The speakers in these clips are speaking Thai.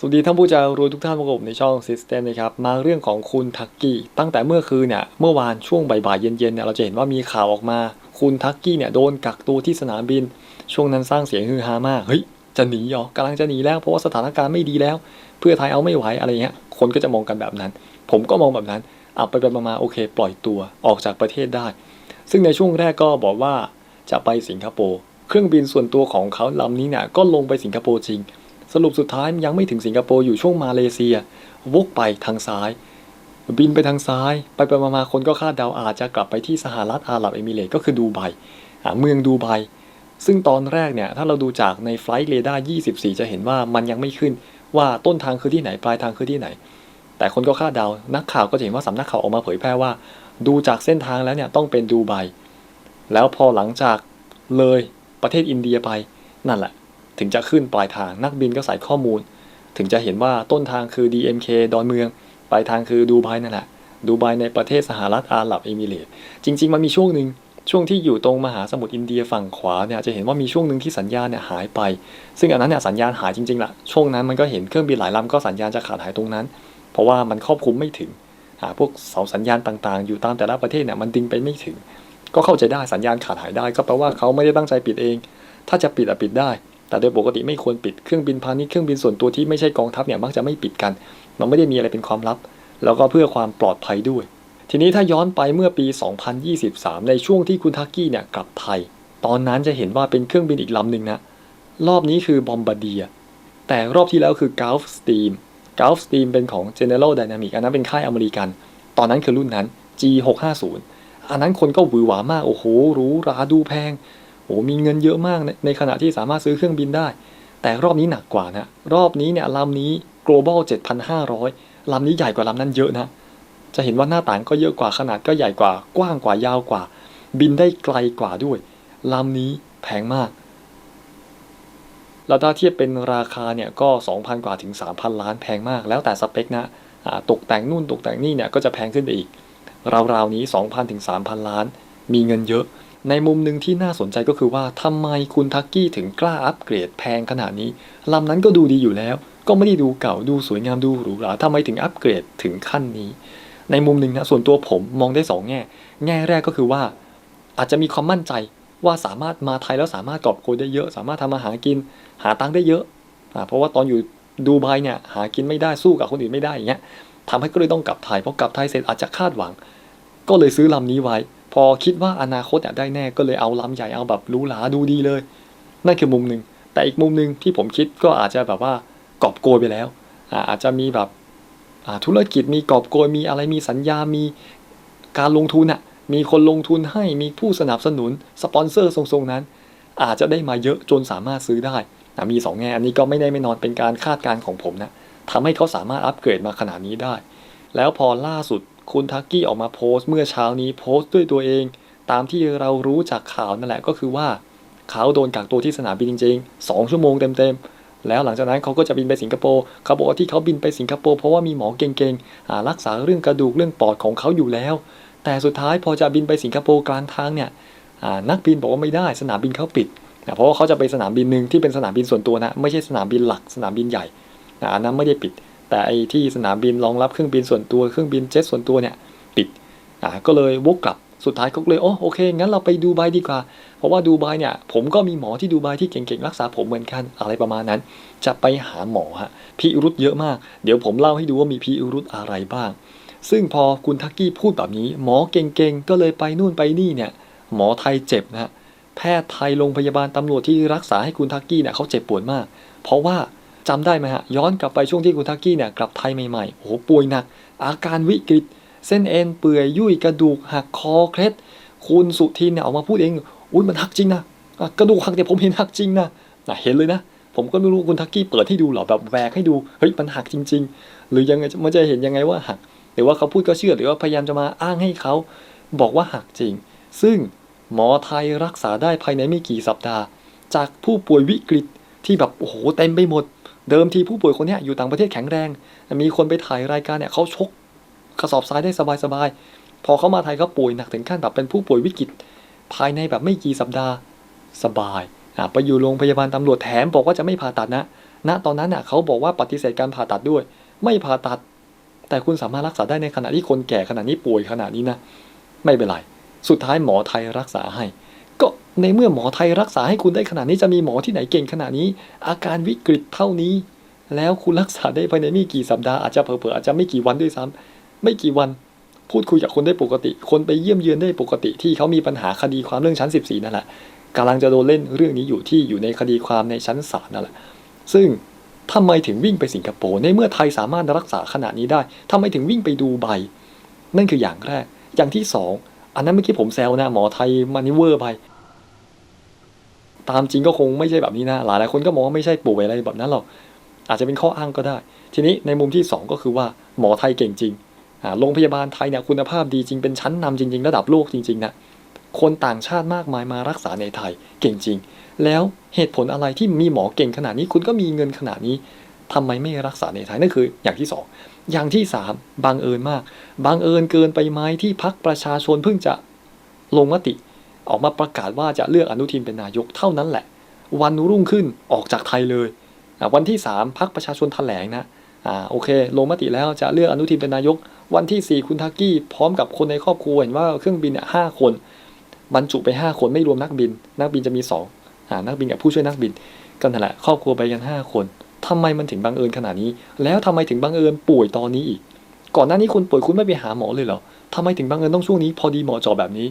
สวัสดีท่านผู้จารวยทุกท่านประกบในช่อง System นะครับ มาเรื่องของคุณทักกี้ ตั้งแต่เมื่อคืนเนี่ย เมื่อวานช่วงบ่ายๆเย็นๆเนี่ย เราจะเห็นว่ามีข่าวออกมา คุณทักกี้เนี่ยโดนกักตัวที่สนามบิน ช่วงนั้นสร้างเสียงฮือฮามาก เฮ้ย จะหนีเหรอกำลังจะหนีแล้ว เพราะว่าสถานการณ์ไม่ดีแล้ว เพื่อไทยเอาไม่ไหวอะไรเงี้ย คนก็จะมองกันแบบนั้น ผมก็มองแบบนั้นเอาไปไปมาโอเค ปล่อยตัวออกจากประเทศได้ ซึ่งในช่วงแรกก็บอกว่าจะไปสิงคโปร์ เครื่องบินส่วนตัวของเขาลำนี้เนี่ยก็ลงไปสิงคโปร์จริง สรุปสุดท้ายยังไม่ถึงสิงคโปร์อยู่ช่วงมาเลเซีย วกไปทางซ้าย บินไปทางซ้าย ไปไปมาคนก็คาดเดาอาจจะกลับไปที่สหรัฐอาหรับเอมิเรตส์ก็คือดูไบอ่าเมืองดูไบซึ่งตอนแรกเนี่ยถ้าเราดูจากในไฟล์เรดาร์24 จะเห็นว่ามันยังไม่ขึ้นว่าต้นทางคือที่ไหนปลายทางคือที่ไหน แต่คนก็คาดเดา นักข่าวก็จะเห็นว่าสำนักข่าวออกมาเผยแพร่ว่า ดูจากเส้นทางแล้วเนี่ยต้องเป็นดูไบแล้วพอหลังจากเลยประเทศอินเดียไปนั่นแหละ ถึงจะขึ้นปลายทางนักบินก็ใส่ข้อมูล ถึงจะเห็นว่าต้นทางคือ DMK ดอนเมือง ปลายทางคือดูไบนั่นแหละดูไบในประเทศสหรัฐอาหรับเอมิเรตส์จริง ๆ มันมีช่วงหนึ่งช่วงที่อยู่ตรงมหาสมุทรอินเดียฝั่งขวาเนี่ยจะเห็นว่ามีช่วงหนึ่งที่สัญญาณเนี่ยหายไป ซึ่งอันนั้นเนี่ยสัญญาณหายจริงๆละช่วงนั้นมันก็เห็นเครื่องบินหลายลำก็สัญญาณจะขาดหายตรงนั้น เพราะว่ามันครอบคลุมไม่ถึงหาพวกเสาสัญญาณต่างๆ อยู่ตามแต่ละประเทศเนี่ยมันดึงไปไม่ถึง ก็เข้าใจได้สัญญาณขาดหายได้ ก็แปลว่าเขาไม่ได้ตั้งใจปิดเอง ถ้าจะปิดอะปิดได้ แต่โดยปกติไม่ควรปิดเครื่องบินพาณิชย์เครื่องบินส่วนตัวที่ไม่ใช่กองทัพเนี่ยมักจะไม่ปิดกัน มันไม่ได้มีอะไรเป็นความลับ แล้วก็เพื่อความปลอดภัยด้วย ทีนี้ถ้าย้อนไปเมื่อปี 2023 ในช่วงที่คุณทักกี้เนี่ยกลับไทย ตอนนั้นจะเห็นว่าเป็นเครื่องบินอีกลำหนึ่งนะรอบนี้คือบอมบาเดียแต่รอบที่แล้วคือ Gulf Steam Gulf Steam เป็นของ General Dynamics อันนั้นเป็นค่ายอเมริกัน ตอนนั้นคือรุ่นนั้น G650 อันนั้นคนก็หวือหวามาก โอ้โหหรูหราดูแพง โอ้มีเงินเยอะมากในในขณะที่สามารถซื้อเครื่องบินได้ แต่รอบนี้หนักกว่านะ รอบนี้เนี่ยลำนี้ global 7,500ลำนี้ใหญ่กว่าลำนั้นเยอะนะ จะเห็นว่าหน้าต่างก็เยอะกว่าขนาดก็ใหญ่กว่า กว้างกว่ายาวกว่า บินได้ไกลกว่าด้วยลำนี้แพงมากแล้วถ้าเทียบเป็นราคาเนี่ยก็ 2,000 กว่าถึง 3,000 ล้านแพงมาก แล้วแต่สเปคนะตกแต่งนู่นตกแต่งนี่เนี่ยก็จะแพงขึ้นไปอีก ราวๆนี้ 2,000 ถึง 3,000 ล้าน มีเงินเยอะ ในมุมหนึ่งที่น่าสนใจก็คือว่าทำไมคุณทักกี้ถึงกล้าอัปเกรดแพงขนาดนี้ลำนั้นก็ดูดีอยู่แล้ว ก็ไม่ได้ดูเก่าดูสวยงามดูหรูหราทำไมถึงอัปเกรดถึงขั้นนี้ ในมุมหนึ่งนะส่วนตัวผมมองได้สองแง่ แง่แรกก็คือว่า อาจจะมีความมั่นใจว่าสามารถมาไทยแล้วสามารถกอบโกยได้เยอะ สามารถทำมาหากิน หาตังค์ได้เยอะอเพราะว่าตอนอยู่ดูไบเนี่ยหากินไม่ได้สู้กับคนอื่นไม่ได้อย่างเงี้ยทำให้ก็เลยต้องกลับไทยเพราะกลับไทยเสร็จอาจจะคาดหวัง ก็เลยซื้อลำนี้ไว้ พอคิดว่าอนาคตเนี่ยได้แน่ก็เลยเอาล้ำใหญ่เอาแบบรูหราดูดีเลย นั่นคือมุมหนึ่งแต่อีกมุมหนึ่งที่ผมคิดก็อาจจะแบบว่ากอบโกยไปแล้วอาจจะมีแบบธุรกิจมีกอบโกยมีอะไรมีสัญญามีการลงทุนอะมีคนลงทุนให้มีผู้สนับสนุนสปอนเซอร์ทรงๆนั้น อาจจะได้มาเยอะจนสามารถซื้อได้นะมีสองแง่อันนี้ก็ไม่ได้ไม่นอนเป็นการคาดการณ์ของผมนะทำให้เขาสามารถอัปเกรดมาขนาดนี้ได้ แล้วพอล่าสุด คุณทักกี้ออกมาโพสต์เมื่อเช้านี้โพสต์ด้วยตัวเอง ตามที่เรารู้จากข่าวนั่นแหละก็คือว่า เขาโดนกักตัวที่สนามบินจริงๆ 2 ชั่วโมงเต็มๆ แล้วหลังจากนั้นเขาก็จะบินไปสิงคโปร์เขาบอกว่าที่เขาบินไปสิงคโปร์เพราะว่ามีหมอเก่งๆรักษาเรื่องกระดูกเรื่องปอดของเขาอยู่แล้ว แต่สุดท้ายพอจะบินไปสิงคโปร์กลางทางเนี่ยนักบินบอกว่าไม่ได้สนามบินเขาปิดนะเพราะว่าเขาจะไปสนามบินหนึ่งที่เป็นสนามบินส่วนตัวนะไม่ใช่สนามบินหลักสนามบินใหญ่นะอันนั้นไม่ได้ปิด แต่ไอ้ที่สนามบินรองรับเครื่องบินส่วนตัวเครื่องบินเจ็ตส่วนตัวเนี่ยปิดอ่าก็เลยวกกลับสุดท้ายเขาก็เลยโอ้โอเคงั้นเราไปดูไบดีกว่า เพราะว่าดูไบเนี่ยผมก็มีหมอที่ดูไบที่เก่งๆรักษาผมเหมือนกันอะไรประมาณนั้น จะไปหาหมอฮะพิรุธเยอะมาก เดี๋ยวผมเล่าให้ดูว่ามีพิรุธอะไรบ้าง ซึ่งพอคุณทักกี้พูดแบบนี้ หมอเก่งๆก็เลยไปนู่นไปนี่เนี่ยหมอไทยเจ็บนะแพทย์ไทยโรงพยาบาลตำรวจที่รักษาให้คุณทักกี้เนี่ยเขาเจ็บปวดมาก เพราะว่า จำได้ไหมฮะ ย้อนกลับไปช่วงที่คุณทักกี้เนี่ยกลับไทยใหม่ๆโอ้โหป่วยหนัก อาการวิกฤต เส้นเอ็นเปื่อยยุ่ยกระดูกหักคอเคล็ด คุณสุทินเนี่ยออกมาพูดเองอุ้ยมันหักจริงนะะกระดูกหักแต่ผมเห็นหักจริงนะนะเห็นเลยนะ ผมก็ไม่รู้คุณทักกี้เปิดให้ดูหรอแบบแวกให้ดูเฮ้ยมันหักจริง ๆ หรือยังไงมันจะเห็นยังไงว่าหักหรือว่าเขาพูดก็เชื่อหรือว่าพยายามจะมาอ้างให้เขาบอกว่าหักจริง ซึ่งหมอไทยรักษาได้ภายในไม่กี่สัปดาห์ จากผู้ป่วยวิกฤตที่แบบโอ้โหเต็มไปหมด เดิมทีผู้ป่วยคนนี้อยู่ต่างประเทศแข็งแรง มีคนไปถ่ายรายการเนี่ยเขาชกกระสอบทรายได้สบายๆ พอเขามาไทยเขาป่วยหนักถึงขั้นแบบเป็นผู้ป่วยวิกฤต ภายในแบบไม่กี่สัปดาห์สบาย ไปอยู่โรงพยาบาลตำรวจแถมบอกว่าจะไม่ผ่าตัดนะ ณ ตอนนั้นน่ะเขาบอกว่าปฏิเสธการผ่าตัดด้วย ไม่ผ่าตัด แต่คุณสามารถรักษาได้ในขณะที่คนแก่ขนาดนี้ป่วยขนาดนี้นะ ไม่เป็นไร สุดท้ายหมอไทยรักษาให้ ก็ในเมื่อหมอไทยรักษาให้คุณได้ขนาดนี้จะมีหมอที่ไหนเก่งขนาดนี้ อาการวิกฤตเท่านี้ แล้วคุณรักษาได้ภายในไม่กี่สัปดาห์อาจจะเผลอๆอาจจะไม่กี่วันด้วยซ้ำไม่กี่วัน พูดคุยกับคนได้ปกติ คนไปเยี่ยมเยือนได้ปกติที่เขามีปัญหาคดีความเรื่องชั้น 14นั่นแหละกำลังจะโดนเล่นเรื่องนี้อยู่ที่อยู่ในคดีความในชั้นศาลนั่นแหละ ซึ่งทำไมถึงวิ่งไปสิงคโปร์ในเมื่อไทยสามารถรักษาขนาดนี้ได้ทำไมถึงวิ่งไปดูใบ นั่นคืออย่างแรก อย่างที่สอง อันนั้นเมื่อกี้ผมแซวนะ หมอไทยมานิเวอร์ไป ตามจริงก็คงไม่ใช่แบบนี้นะ หลายหลายคนก็มองว่าไม่ใช่ป่วยอะไรแบบนั้นหรอก อาจจะเป็นข้ออ้างก็ได้ ทีนี้ในมุมที่สองก็คือว่าหมอไทยเก่งจริงโรงพยาบาลไทยเนี่ยคุณภาพดีจริง เป็นชั้นนำจริง ๆ ระดับโลกจริงๆนะคนต่างชาติมากมายมารักษาในไทยเก่งจริง แล้วเหตุผลอะไรที่มีหมอเก่งขนาดนี้ คุณก็มีเงินขนาดนี้ทำไมไม่รักษาในไทยนั่นคืออย่างที่ส อย่างที่สามบังเอิญมากบังเอิญเกินไปไหมที่พักประชาชนเพิ่งจะลงมติ ออกมาประกาศว่าจะเลือกอนุทินเป็นนายกเท่านั้นแหละ วันรุ่งขึ้นออกจากไทยเลยวันที่สามพักประชาชนแถลงนะอ่าโอเค ลงมติแล้วจะเลือกอนุทินเป็นนายก วันที่สี่คุณทักกี้พร้อมกับคนในครอบครัวเห็นว่าเครื่องบินเนี่ยห้าคน บรรจุไป 5 คนไม่รวมนักบิน นักบินจะมี2อ่านักบินกับผู้ช่วยนักบินก็นั่นแหละครอบครัวไปกัน 5 คน ทำไมมันถึงบังเอิญขนาดนี้ แล้วทำไมถึงบังเอิญป่วยตอนนี้อีก ก่อนหน้านี้คุณป่วยคุณไม่ไปหาหมอเลยเหรอทำไมถึงบังเอิญต้องช่วงนี้ พอดีหมอจอแบบนี้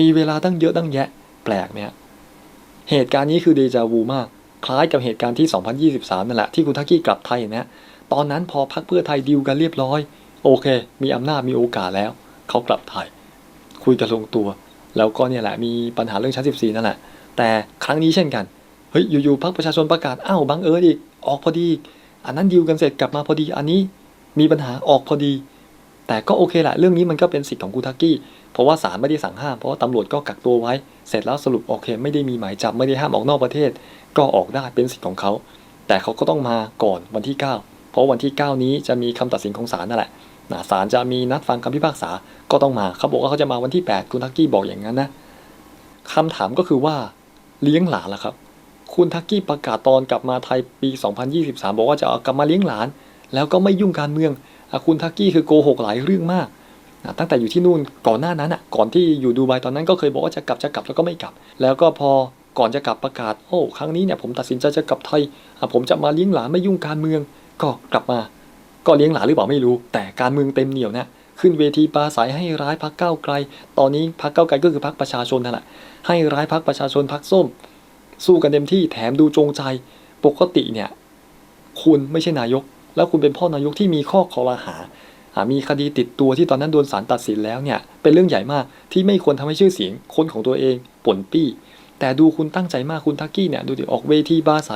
มีเวลาตั้งเยอะตั้งแยะ แปลกไหมฮะเหตุการณ์นี้คือเดจาวูมาก คล้ายกับเหตุการณ์ที่ 2023 นั่นแหละที่คุณทักกี้กลับไทยนะตอนนั้นพอพักเพื่อไทยดีลกันเรียบร้อย โอเค มีอำนาจมีโอกาสแล้ว เขากลับไทย คุยกันลงตัว แล้วก็เนี่ยแหละมีปัญหาเรื่องชั้น 14 นั่นแหละ แต่ครั้งนี้เช่นกัน เฮ้ยอยู่ๆพรรคประชาชนประกาศอ้าวบังเอิญอีกออกพอดี อันนั้นดีลกันเสร็จกลับมาพอดี อันนี้มีปัญหาออกพอดี แต่ก็โอเคแหละเรื่องนี้มันก็เป็นสิทธิ์ของกูทักกี้เพราะว่าศาลไม่ได้สั่งห้ามเพราะว่าตำรวจก็กักตัวไว้ เสร็จแล้วสรุปโอเค ไม่ได้มีหมายจับไม่ได้ห้ามออกนอกประเทศ ก็ออกได้เป็นสิทธิ์ของเขา แต่เขาก็ต้องมาก่อนวันที่ 9 เพราะวันที่ 9 นี้จะมีคำตัดสินของศาลนั่นแหละนะศาลจะมีนัดฟังคำพิพากษาก็ต้องมาเขาบอกว่าเขาจะมาวันที่ 8 คุณทักกี้บอกอย่างนั้นนะคำถามก็คือว่าเลี้ยงหลานล่ะครับ คุณทักกี้ประกาศตอนกลับมาไทยปี 2023 บอกว่าจะกลับมาเลี้ยงหลาน แล้วก็ไม่ยุ่งการเมืองอคุณทักกี้คือโกหกหลายเรื่องมากตั้งแต่อยู่ที่นู่นก่อนหน้านั้นอะก่อนที่อยู่ดูไบตอนนั้นก็เคยบอกว่าจะกลับจะกลับแล้วก็ไม่กลับ แล้วก็พอก่อนจะกลับประกาศโอ้ครั้งนี้เนี่ยผมตัดสินใจจะกลับไทยผมจะมาเลี้ยงหลานไม่ยุ่งการเมือง ก็กลับมา ก็เลี้ยงหลานหรือเปล่าไม่รู้ แต่การเมืองเต็มเหนียวนะขึ้นเวทีปราศัยให้ร้ายพักเก้าไกล ตอนนี้พักเก้าไกลก็คือพักประชาชนนั่นแหละให้ร้ายพักประชาชนพักส้ม สู้กันเต็มที่แถมดูจงใจ ปกติเนี่ย คุณไม่ใช่นายก แล้วคุณเป็นพ่อนายกที่มีข้อคอรหาอ่ามีคดีติดตัวที่ตอนนั้นโดนศาลตัดสินแล้วเนี่ย เป็นเรื่องใหญ่มากที่ไม่ควรทำให้ชื่อเสียงคนของตัวเองป่นปี้ แต่ดูคุณตั้งใจมากคุณทักกี้เนี่ย ดูดิออกเวทีบาใส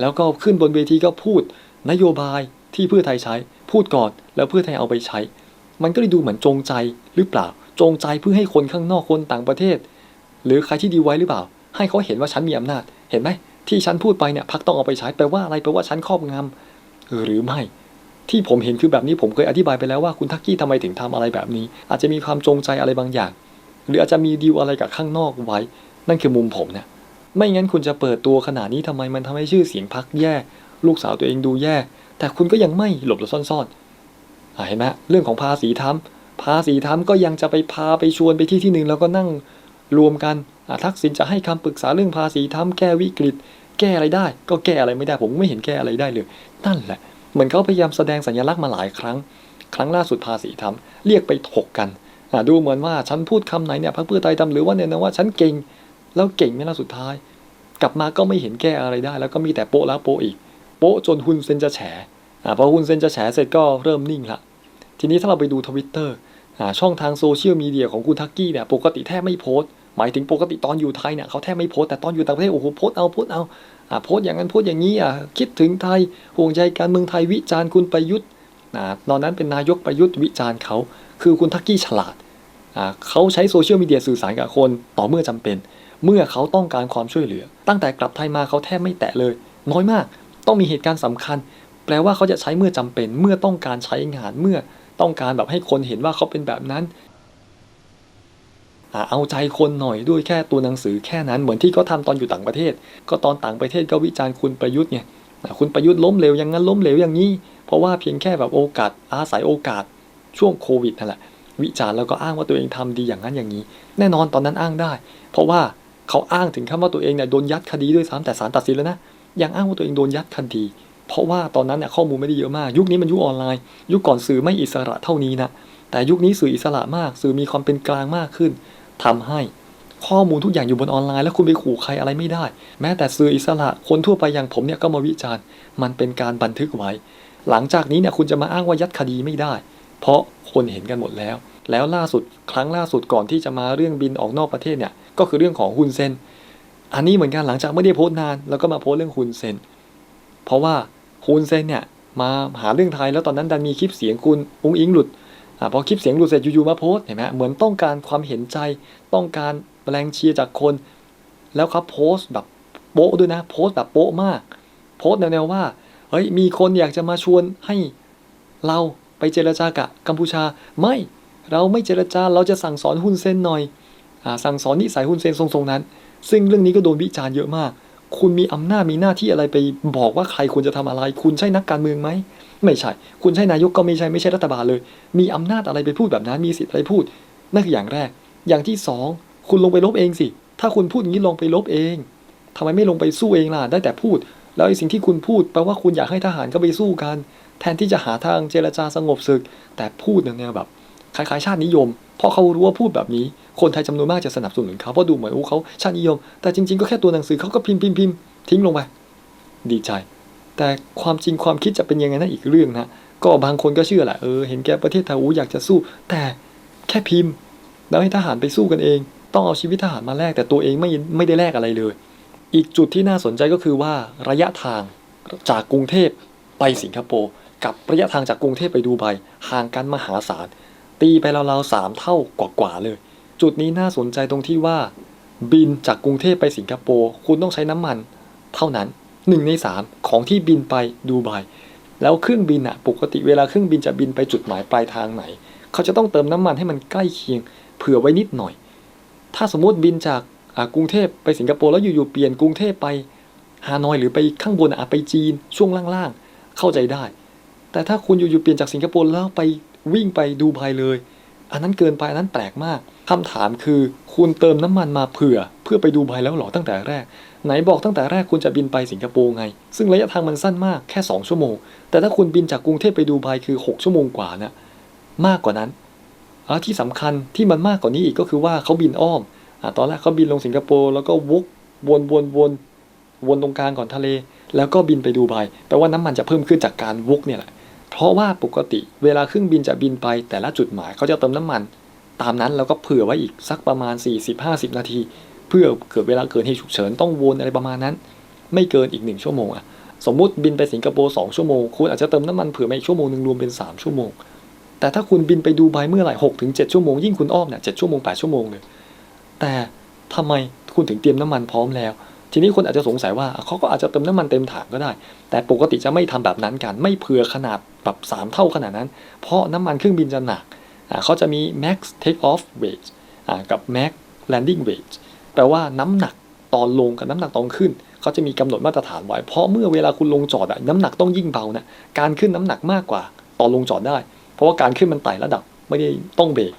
แล้วก็ขึ้นบนเวทีก็พูด นโยบายที่เพื่อไทยใช้ พูดก่อนแล้วเพื่อไทยเอาไปใช้ มันก็เลยดูเหมือนจงใจหรือเปล่า จงใจเพื่อให้คนข้างนอกคนต่างประเทศ หรือใครที่ดีไว้หรือเปล่า ให้เขาเห็นว่าฉันมีอำนาจ เห็นไหมที่ฉันพูดไปเนี่ยพักต้องเอาไปใช้แปลว่าอะไรแปลว่าฉันครอบงำหรือไม่ ที่ผมเห็นคือแบบนี้ผมเคยอธิบายไปแล้วว่าคุณทักกี้ทำไมถึงทำอะไรแบบนี้ อาจจะมีความจงใจอะไรบางอย่าง หรืออาจจะมีดีลอะไรกับข้างนอกไว้ นั่นคือมุมผมเนี่ยไม่งั้นคุณจะเปิดตัวขนาดนี้ทำไมมันทำให้ชื่อเสียงพักแย่ ลูกสาวตัวเองดูแย่ แต่คุณก็ยังไม่หลบหรือซ่อนๆอะเห็นไหมเรื่องของภาษีทำภาษีทำก็ยังจะไปพาไปชวนไปที่ที่หนึ่งแล้วก็นั่งรวมกัน ทักษิณจะให้คำปรึกษาเรื่องภาษีทำแก้วิกฤต แก้อะไรได้ ก็แก้อะไรไม่ได้ ผมไม่เห็นแก้อะไรได้เลย นั่นแหละ เหมือนเขาพยายามแสดงสัญลักษณ์มาหลายครั้ง ครั้งล่าสุดภาษีทำเรียกไปถกกันดูเหมือนว่าฉันพูดคำไหนเนี่ยพรรคเพื่อไทยทำหรือว่าเนี่ยนะว่าฉันเก่งแล้วเก่งไหมล่ะสุดท้าย กลับมาก็ไม่เห็นแก้อะไรได้ แล้วก็มีแต่โป๊ะแล้วโป๊ะอีก โป๊ะจนฮุนเซนจะแฉอ่าพอฮุนเซนจะแฉเสร็จก็เริ่มนิ่งละทีนี้ถ้าเราไปดูทวิตเตอร์ช่องทางโซเชียลมีเดียของคุณทักกี้เนี่ยปกติแทบไม่โพสต์ หมายถึงปกติตอนอยู่ไทยเนี่ยเขาแทบไม่โพสแต่ตอนอยู่ต่างประเทศโอ้โหโพสเอาโพสเอาอ่าโพสอย่างนั้นโพสอย่างนี้อะคิดถึงไทยห่วงใยการเมืองไทยวิจารณ์คุณประยุทธ์อ่าตอนนั้นเป็นนายกประยุทธ์วิจารณ์เขาคือคุณทักกี้ฉลาดอ่าเขาใช้โซเชียลมีเดียสื่อสารกับคนต่อเมื่อจำเป็น เมื่อเขาต้องการความช่วยเหลือ ตั้งแต่กลับไทยมาเขาแทบไม่แตะเลย น้อยมากต้องมีเหตุการณ์สำคัญ แปลว่าเขาจะใช้เมื่อจำเป็น เมื่อต้องการใช้งานเมื่อต้องการแบบให้คนเห็นว่าเขาเป็นแบบนั้น เอาใจคนหน่อยด้วยแค่ตัวหนังสือแค่นั้นเหมือนที่เขาทำตอนอยู่ต่างประเทศ ก็ตอนต่างประเทศก็วิจารณ์คุณประยุทธ์ไงคุณประยุทธ์ล้มเหลวอย่างนั้นล้มเหลวอย่างนี้ เพราะว่าเพียงแค่แบบโอกาสอาศัยโอกาสช่วงโควิดนั่นแหละวิจารณ์แล้วก็อ้างว่าตัวเองทำดีอย่างนั้นอย่างนี้ แน่นอนตอนนั้นอ้างได้ เพราะว่าเขาอ้างถึงขั้นว่าตัวเองเนี่ยโดนยัดคดีด้วยซ้ำแต่ศาลตัดสินแล้วนะยังอ้างว่าตัวเองโดนยัดคดี เพราะว่าตอนนั้นเนี่ยข้อมูลไม่ได้เยอะมาก ยุคนี้มันยุคออนไลน์ ยุคก่อนสื่อไม่อิสระเท่านี้นะแต่ยุคนี้สื่ออิสระมาก สื่อมีความเป็นกลางมากขึ้น ทำให้ข้อมูลทุกอย่างอยู่บนออนไลน์ แล้วคุณไปขู่ใครอะไรไม่ได้ แม้แต่สื่ออิสระคนทั่วไปอย่างผมเนี่ยก็มาวิจารณ์ มันเป็นการบันทึกไว้ หลังจากนี้เนี่ยคุณจะมาอ้างว่ายัดคดีไม่ได้ เพราะคนเห็นกันหมดแล้ว แล้วล่าสุดครั้งล่าสุดก่อนที่จะมาเรื่องบินออกนอกประเทศเนี่ยก็คือเรื่องของฮุนเซนอันนี้เหมือนกันหลังจากไม่ได้โพสต์นาน แล้วก็มาโพสต์เรื่องฮุนเซนเพราะว่าฮุนเซนเนี่ยมาหาเรื่องไทยแล้วตอนนั้นดันมีคลิปเสียงคุณอุ้งอิงหลุด พอคลิปเสียงหลุดเสร็จอยู่ๆมาโพสเห็นไหมเหมือนต้องการความเห็นใจต้องการแรงเชียร์จากคน แล้วเขาโพสต์แบบโป๊ะด้วยนะโพสต์แบบโป๊ะมาก โพสต์แนวๆว่าเฮ้ยมีคนอยากจะมาชวนให้เราไปเจรจากับกัมพูชาไม่เราไม่เจรจาเราจะสั่งสอนฮุนเซนหน่อยอสั่งสอนนิสัยฮุนเซนทรงๆนั้น ซึ่งเรื่องนี้ก็โดนวิจารณ์เยอะมาก คุณมีอำนาจมีหน้าที่อะไรไปบอกว่าใครควรจะทำอะไร คุณใช่นักการเมืองไหม ไม่ใช่ คุณใช่นายกก็ไม่ใช่ไม่ใช่รัฐบาลเลย มีอำนาจอะไรไปพูดแบบนั้นมีสิทธิ์อะไรพูด นั่นคืออย่างแรก อย่างที่สองคุณลงไปลบเองสิ ถ้าคุณพูดอย่างนี้ลงไปลบเองทำไมไม่ลงไปสู้เองล่ะได้แต่พูด แล้วไอ้สิ่งที่คุณพูดแปลว่าคุณอยากให้ทหารก็ไปสู้กัน แทนที่จะหาทางเจรจาสงบศึก แต่พูดแนวๆแบบคล้ายๆชาตินิยมเพราะเขารู้ว่าพูดแบบนี้ คนไทยจำนวนมากจะสนับสนุนเขาเพราะดูเหมือนว่าเขาชาตินิยม แต่จริงๆก็แค่ตัวหนังสือเขาก็พิมพ์พิมพ์พิมพ์ทิ้งลงไปดีใจ แต่ความจริงความคิดจะเป็นยังไงนั่นอีกเรื่องนะก็บางคนก็เชื่อแหละเออเห็นแก่ประเทศไทยอู้อยากจะสู้ แต่แค่พิมพ์ แล้วให้ทหารไปสู้กันเอง ต้องเอาชีวิตทหารมาแลกแต่ตัวเองไม่ไม่ได้แลกอะไรเลย อีกจุดที่น่าสนใจก็คือว่าระยะทางจากกรุงเทพไปสิงคโปร์กับระยะทางจากกรุงเทพไปดูไบห่างกันมหาศาลตีไปราวๆสามเท่ากว่าๆเลย จุดนี้น่าสนใจตรงที่ว่า บินจากกรุงเทพไปสิงคโปร์คุณต้องใช้น้ำมัน เท่านั้น หนึ่งในสามของที่บินไปดูไบแล้วเครื่องบินอะปกติเวลาเครื่องบินจะบินไปจุดหมายปลายทางไหน เขาจะต้องเติมน้ำมันให้มันใกล้เคียง เผื่อไว้นิดหน่อย ถ้าสมมติบินจากกรุงเทพไปสิงคโปร์แล้วอยู่ๆเปลี่ยนกรุงเทพไปฮานอยหรือไปข้างบนอะไปจีนช่วงล่างๆ เข้าใจได้ แต่ถ้าคุณอยู่ๆเปลี่ยนจากสิงคโปร์แล้วไปวิ่งไปดูไบเลย อันนั้นเกินไปอันนั้นแปลกมากคำถามคือคุณเติมน้ำมันมาเผื่อ เพื่อไปดูไบแล้วหรอตั้งแต่แรก ไหนบอกตั้งแต่แรกคุณจะบินไปสิงคโปร์ไง ซึ่งระยะทางมันสั้นมากแค่ 2 ชั่วโมง แต่ถ้าคุณบินจากกรุงเทพไปดูไบคือ 6 ชั่วโมงกว่านะมากกว่านั้นที่สำคัญที่มันมากกว่านี้อีกก็คือว่าเขาบินอ้อมอตอนแรกเขาบินลงสิงคโปร์แล้วก็วกวนวนวนวนตรงกลางก่อนทะเล แล้วก็บินไปดูไบแปลว่าน้ำมันจะเพิ่มขึ้นจากการวกเนี่ยแหละเพราะว่าปกติเวลาเครื่องบินจะบินไป แต่ละจุดหมายเขาจะเติมน้ำมัน ตามนั้นแล้วก็เผื่อไว้อีกสักประมาณ 40-50 นาที เพื่อเกิดเวลาเกิดเหตุฉุกเฉินต้องวนอะไรประมาณนั้น ไม่เกินอีกหนึ่งชั่วโมงอะสมมุติบินไปสิงคโปร์สองชั่วโมงคุณอาจจะเติมน้ำมันเผื่อมาอีกชั่วโมงหนึ่งรวมเป็น 3 ชั่วโมง แต่ถ้าคุณบินไปดูไบเมื่อไหร่หกถึงเจ็ดชั่วโมงยิ่งคุณอ้อมเนี่ยเจ็ดชั่วโมงแปดชั่วโมงเลยแต่ทำไมคุณถึงเตรียมน้ำมันพร้อมแล้ว ทีนี้คนอาจจะสงสัยว่าเขาก็อาจจะเติมน้ำมันเต็มถังก็ได้ แต่ปกติจะไม่ทำแบบนั้นกัน ไม่เผื่อขนาดแบบสามเท่าขนาดนั้น เพราะน้ำมันเครื่องบินจะหนักเขาจะมี max take off weight กับ max landing weight ปลว่าน้ำหนักตอนลงกับน้ำหนักตอนขึ้นเขาจะมีกำหนดมาตรฐานไว้เพราะเมื่อเวลาคุณลงจอดอะน้ำหนักต้องยิ่งเบานะการขึ้นน้ำหนักมากกว่าตอนลงจอดได้ เพราะว่าการขึ้นมันไต่ระดับไม่ได้ต้องเบรก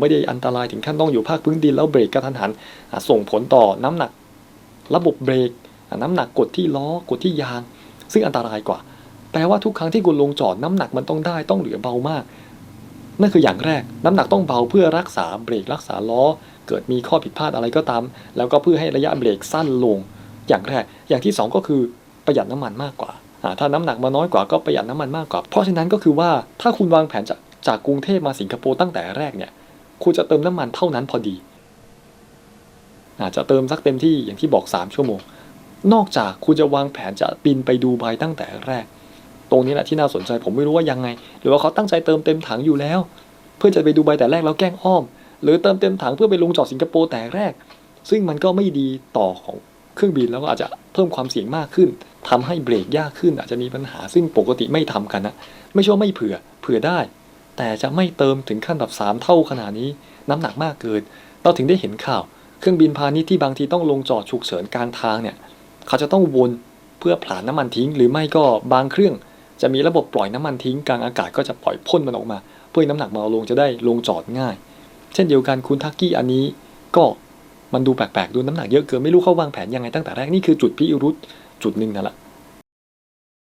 ไม่ได้อันตรายถึงขั้นต้องอยู่ภาคพื้นดินแล้วเบรกกระทันหันส่งผลต่อน้ำหนัก ระบบเบรกน้ำหนักกดที่ล้อกดที่ยาง ซึ่งอันตรายกว่า แปลว่าทุกครั้งที่คุณลงจอดน้ำหนักมันต้องได้ต้องเหลือเบามาก นั่นคืออย่างแรก น้ำหนักต้องเบาเพื่อรักษาเบรกรักษาล้อ เกิดมีข้อผิดพลาดอะไรก็ตาม แล้วก็เพื่อให้ระยะเบรกสั้นลง อย่างแรก อย่างที่สองก็คือประหยัดน้ำมันมากกว่า ถ้าน้ำหนักมาน้อยกว่าก็ประหยัดน้ำมันมากกว่า เพราะฉะนั้นก็คือว่าถ้าคุณวางแผนจากจากกรุงเทพมาสิงคโปร์ตั้งแต่แรกเนี่ย คุณจะเติมน้ำมันเท่านั้นพอดี อาจจะเติมสักเต็มที่อย่างที่บอก 3 ชั่วโมง นอกจากคุณจะวางแผนจะบินไปดูไบตั้งแต่แรก ตรงนี้แหละที่น่าสนใจผมไม่รู้ว่ายังไง หรือว่าเขาตั้งใจเติมเต็มถังอยู่แล้ว เพื่อจะไปดูไบแต่แรกแล้วแกล้งอ้อม หรือเติมเต็มถังเพื่อไปลงจอดสิงคโปร์แต่แรก ซึ่งมันก็ไม่ดีต่อของเครื่องบินแล้วก็อาจจะเพิ่มความเสี่ยงมากขึ้นทำให้เบรกยากขึ้น อาจจะมีปัญหาซึ่งปกติไม่ทำกันนะไม่ใช่ว่าไม่เผื่อเผื่อได้ แต่จะไม่เติมถึงขั้นแบบสามเท่าขนาดนี้ น้ำหนักมากเกิน เราถึงได้เห็นข่าว เครื่องบินพาณิชย์ที่บางทีต้องลงจอดฉุกเฉินกลางทางเนี่ยเขาจะต้องวนเพื่อผลาญน้ำมันทิ้ง หรือไม่ก็บางเครื่อง จะมีระบบปล่อยน้ำมันทิ้งกลางอากาศก็จะปล่อยพ่นมันออกมา เพื่อให้น้ำหนักเบาลงจะได้ลงจอดง่าย เช่นเดียวกันคุณทักกี้อันนี้ก็มันดูแปลกๆดูน้ำหนักเยอะเกินไม่รู้เขาวางแผนยังไงตั้งแต่แรกนี่คือจุดพิรุษจุดหนึ่งนั่นแหละ